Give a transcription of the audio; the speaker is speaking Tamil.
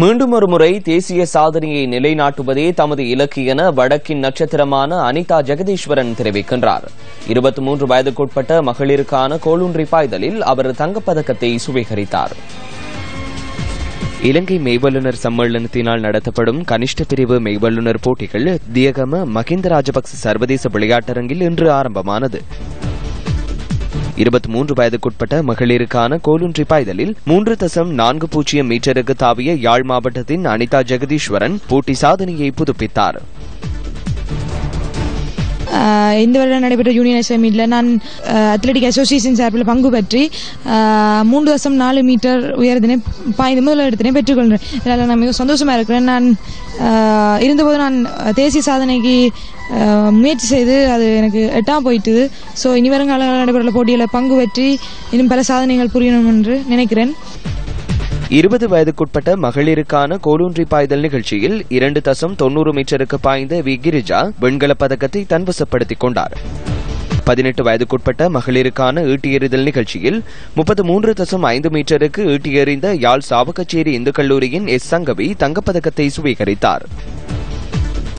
மீண்டும் ஒரு முறை தேசிய சாதனையை நிலைநாட்டுவதே தமது இலக்கு என வடக்கின் நட்சத்திரமான அனிதா ஜெகதீஸ்வரன் தெரிவிக்கின்றார். இருபத்தி மூன்று வயதுக்குட்பட்ட மகளிருக்கான கோலுன்றி பாய்தலில் அவர் தங்கப்பதக்கத்தை சுவீகரித்தார். இலங்கை மெய்வல்லுநர் சம்மேளனத்தினால் நடத்தப்படும் கனிஷ்ட பிரிவு மெய்வல்லுநர் போட்டிகள் தியகம மகிந்த ராஜபக்ச சர்வதேச விளையாட்டரங்கில் இன்று ஆரம்பமானது. இருபத்தி மூன்று வயதுக்குட்பட்ட மகளிருக்கான கோலுன்றி பாய்தலில் மூன்று தசம் நான்கு பூஜ்ஜியம் மீட்டருக்கு தாவிய யாழ் மாவட்டத்தின் அனிதா ஜெகதீஸ்வரன் போட்டி சாதனையை புதுப்பித்தார். இந்த வருடம் நடைபெற்ற யூனியன் எஸ்எம் மீட்டில் நான் அத்லெட்டிக் அசோசியேஷன் சார்பில் பங்கு பெற்றி மூன்று தசம் நாலு மீட்டர் உயரத்தினை பாய்ந்து முதல் இடத்தினை பெற்றுக்கொள்கிறேன். இதனால் நான் மிக சந்தோஷமாக இருக்கிறேன். நான் இருந்தபோது நான் தேசிய சாதனைக்கு முயற்சி செய்து அது எனக்கு எட்டாம் போயிட்டுது. ஸோ இனி வருங்கால நடைபெற போட்டியில் பங்கு பற்றி இன்னும் பல சாதனைகள் புரியணும் என்று நினைக்கிறேன். இருபது வயதுக்குட்பட்ட மகளிருக்கான கோலூன்றி பாய்தல் நிகழ்ச்சியில் இரண்டு தசம் தொன்னூறு மீட்டருக்கு பாய்ந்த வி. கிரிஜா வெண்கலப் பதக்கத்தை தன்வசப்படுத்திக் கொண்டார். பதினெட்டு வயதுக்குட்பட்ட மகளிருக்கான ஈட்டி எறிதல் நிகழ்ச்சியில் முப்பத்து மூன்று தசம் ஐந்து மீட்டருக்கு ஈட்டி எறிந்த யாழ் சாவகச்சேரி இந்து கல்லூரியின் எஸ். சங்கவி தங்கப்பதக்கத்தை சுவீகரித்தார்.